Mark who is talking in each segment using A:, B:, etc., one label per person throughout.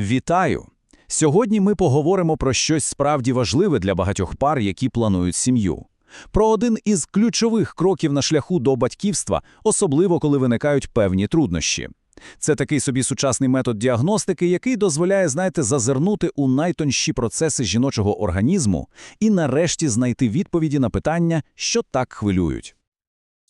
A: Вітаю! Сьогодні ми поговоримо про щось справді важливе для багатьох пар, які планують сім'ю. Про один із ключових кроків на шляху до батьківства, особливо коли виникають певні труднощі. Це такий собі сучасний метод діагностики, який дозволяє, знаєте, зазирнути у найтонші процеси жіночого організму і нарешті знайти відповіді на питання, що так хвилюють.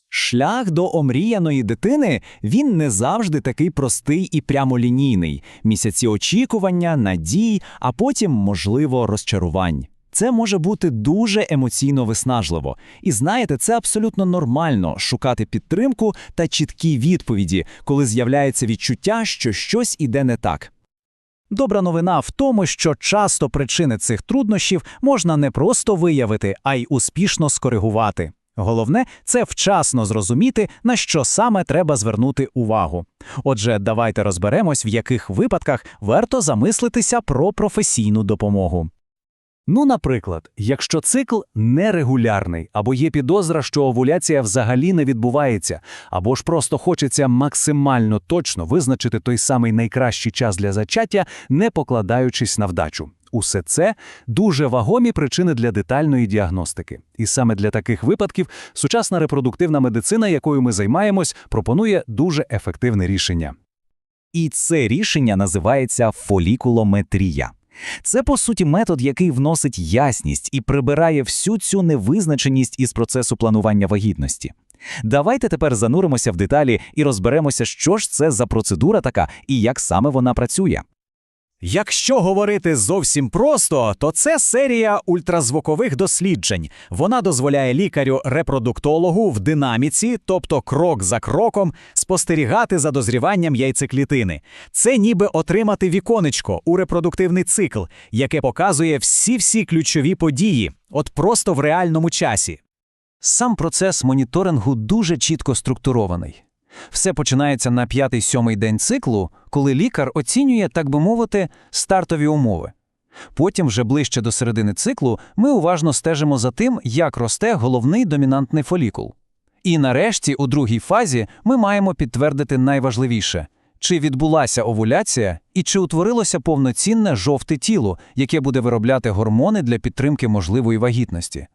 B: Шлях до омріяної дитини він не завжди такий простий і прямолінійний. Місяці очікування, надій, а потім, можливо, розчарувань. Це може бути дуже емоційно виснажливо. І знаєте, це абсолютно нормально шукати підтримку та чіткі відповіді, коли з'являється відчуття, що щось іде не так. Добра новина в тому, що часто причини цих труднощів можна не просто виявити, а й успішно скоригувати. Головне це вчасно зрозуміти, на що саме треба звернути увагу. Отже, давайте розберемось, в яких випадках варто замислитися про професійну допомогу. Ну, наприклад, якщо цикл нерегулярний, або є підозра, що овуляція взагалі не відбувається, або ж просто хочеться максимально точно визначити той самий найкращий час для зачаття, не покладаючись на вдачу. Усе це дуже вагомі причини для детальної діагностики. І саме для таких випадків сучасна репродуктивна медицина, якою ми займаємось, пропонує дуже ефективне рішення. І це рішення називається фолікулометрія. Це, по суті, метод, який вносить ясність і прибирає всю цю невизначеність із процесу планування вагітності. Давайте тепер зануримося в деталі і розберемося, що ж це за процедура така і як саме вона працює. Якщо говорити зовсім просто, то це серія ультразвукових досліджень. Вона дозволяє лікарю-репродуктологу в динаміці, тобто крок за кроком, спостерігати за дозріванням яйцеклітини. Це ніби отримати віконечко у репродуктивний цикл, яке показує всі-всі ключові події, от просто в реальному часі. Сам процес моніторингу дуже чітко структурований. Все починається на п'ятий-сьомий день циклу, коли лікар оцінює, так би мовити, стартові умови. Потім, вже ближче до середини циклу, ми уважно стежимо за тим, як росте головний домінантний фолікул. І нарешті, у другій фазі, ми маємо підтвердити найважливіше чи відбулася овуляція і чи утворилося повноцінне жовте тіло, яке буде виробляти гормони для підтримки можливої вагітності.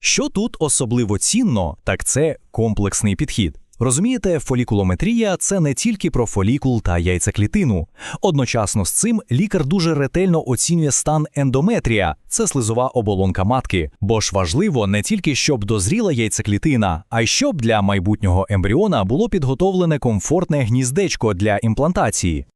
B: Що тут особливо цінно, так це комплексний підхід. Розумієте, фолікулометрія це не тільки про фолікул та яйцеклітину. Одночасно з цим лікар дуже ретельно оцінює стан ендометрія, це слизова оболонка матки. Бо ж важливо не тільки щоб дозріла яйцеклітина, а й щоб для майбутнього ембріона було підготовлене комфортне гніздечко для імплантації.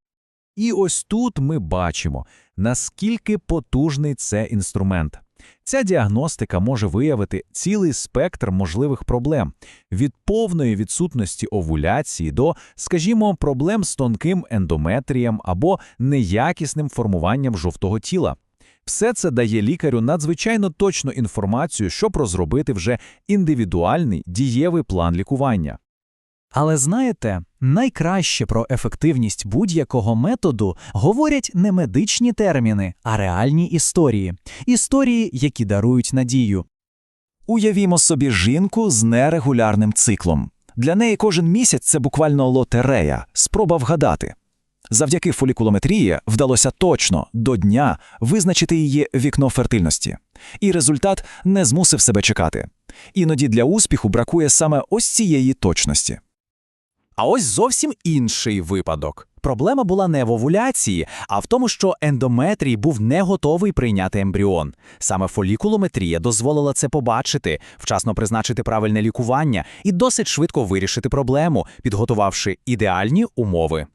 B: І ось тут ми бачимо, наскільки потужний це інструмент. Ця діагностика може виявити цілий спектр можливих проблем від повної відсутності овуляції до, скажімо, проблем з тонким ендометрієм або неякісним формуванням жовтого тіла. Все це дає лікарю надзвичайно точну інформацію, щоб розробити вже індивідуальний дієвий план лікування. Але знаєте, найкраще про ефективність будь-якого методу говорять не медичні терміни, а реальні історії історії, які дарують надію. Уявімо собі жінку з нерегулярним циклом. Для неї кожен місяць це буквально лотерея, спроба вгадати. Завдяки фолікулометрії вдалося точно до дня визначити її вікно фертильності. І результат не змусив себе чекати. Іноді для успіху бракує саме ось цієї точності. А ось зовсім інший випадок. Проблема була не в овуляції, а в тому, що ендометрій був не готовий прийняти ембріон. Саме фолікулометрія дозволила це побачити, вчасно призначити правильне лікування і досить швидко вирішити проблему, підготувавши ідеальні умови.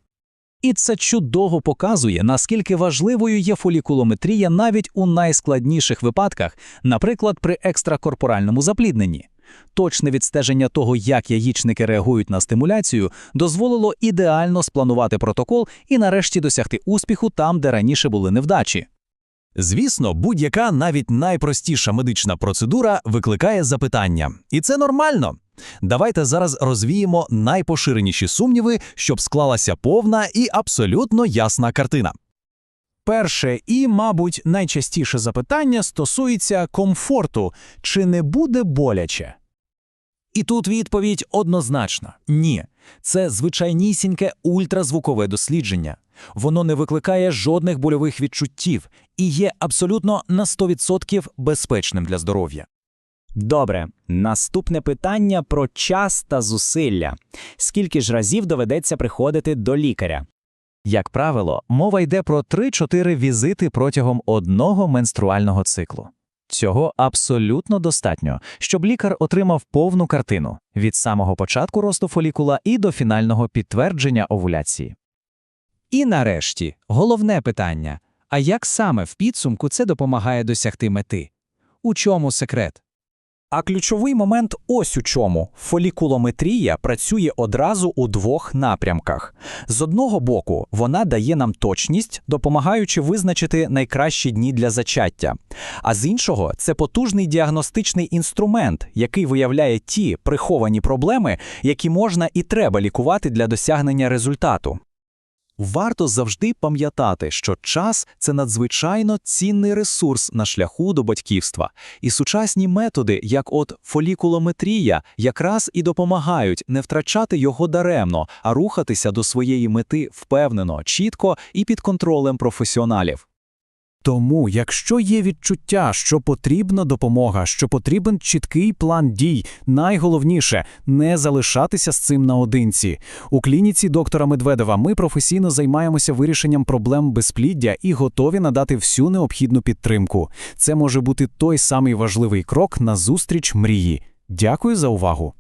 B: І це чудово показує, наскільки важливою є фолікулометрія навіть у найскладніших випадках, наприклад, при екстракорпоральному заплідненні. Точне відстеження того, як яєчники реагують на стимуляцію, дозволило ідеально спланувати протокол і нарешті досягти успіху там, де раніше були невдачі. Звісно, будь-яка навіть найпростіша медична процедура викликає запитання, і це нормально. Давайте зараз розвіємо найпоширеніші сумніви, щоб склалася повна і абсолютно ясна картина. Перше і, мабуть, найчастіше запитання стосується комфорту, чи не буде боляче. І тут відповідь однозначна ні. Це звичайнісіньке ультразвукове дослідження.
A: Воно не викликає жодних больових відчуттів і є абсолютно на 100% безпечним для здоров'я.
B: Добре, наступне питання про час та зусилля. Скільки ж разів доведеться приходити до лікаря? Як правило, мова йде про 3-4 візити протягом одного менструального циклу. Цього абсолютно достатньо, щоб лікар отримав повну картину від самого початку росту фолікула і до фінального підтвердження овуляції.
C: І нарешті, головне питання: а як саме в підсумку це допомагає досягти мети? У чому секрет?
B: А ключовий момент ось у чому. Фолікулометрія працює одразу у двох напрямках. З одного боку, вона дає нам точність, допомагаючи визначити найкращі дні для зачаття. А з іншого, це потужний діагностичний інструмент, який виявляє ті приховані проблеми, які можна і треба лікувати для досягнення результату. Варто завжди пам'ятати, що час це надзвичайно цінний ресурс на шляху до батьківства, і сучасні методи, як от фолікулометрія, якраз і допомагають не втрачати його даремно, а рухатися до своєї мети впевнено, чітко і під контролем професіоналів.
D: Тому, якщо є відчуття, що потрібна допомога, що потрібен чіткий план дій, найголовніше не залишатися з цим наодинці. У клініці доктора Медведева ми професійно займаємося вирішенням проблем безпліддя і готові надати всю необхідну підтримку. Це може бути той самий важливий крок на зустріч мрії. Дякую за увагу.